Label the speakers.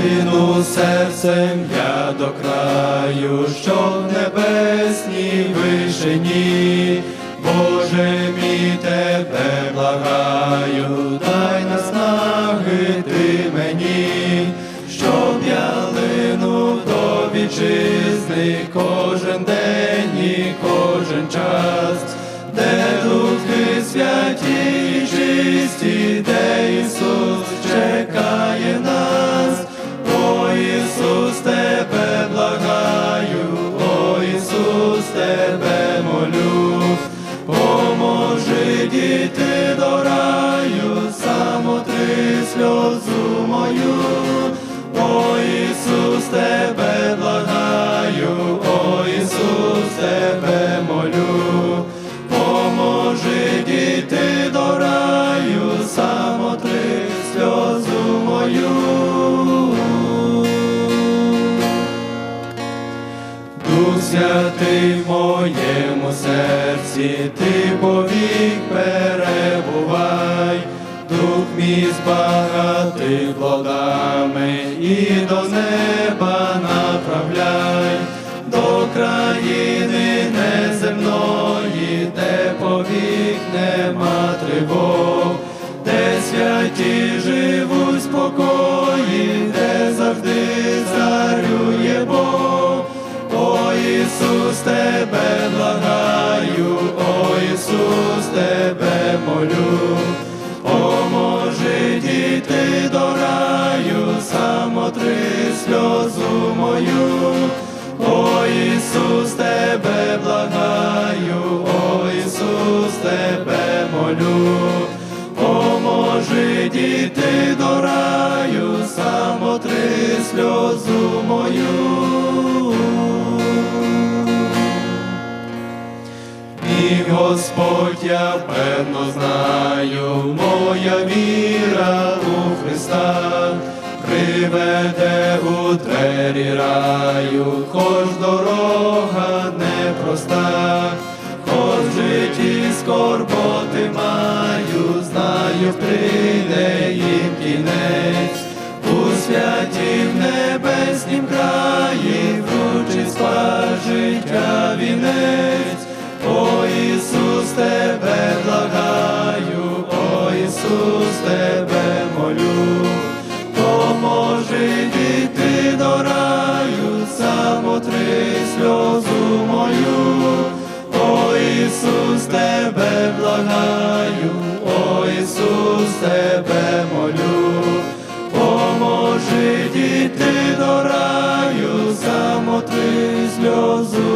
Speaker 1: Лину серцем я до краю, що в небесній вишині, Боже мій тебе благаю, дай наснаги ти мені, щоб я линув до вітчизни кожен день і кожен час, де духи святі і чисті, де Ісус святий в моєму серці, ти повік перебувай, дух мій збагатий плодами і до неба направляй, до країни неземної, де повік нема тривог, де святі живуть спокої, Ісус, тебе молю, поможи діти до раю, самотри сльозу мою, о Ісус, тебе благаю, о Ісус, тебе Господь, я певно знаю, моя віра у Христа. Приведе у двері раю, хоч дорога непроста, хоч житті скорботи маю, знаю, прийде тебе благаю, о Ісус, тебе молю, поможи дійти до раю, самотри сльозу мою, о Ісус, тебе благаю, о Ісус, тебе молю, поможи дійти до раю, самотри сльозу.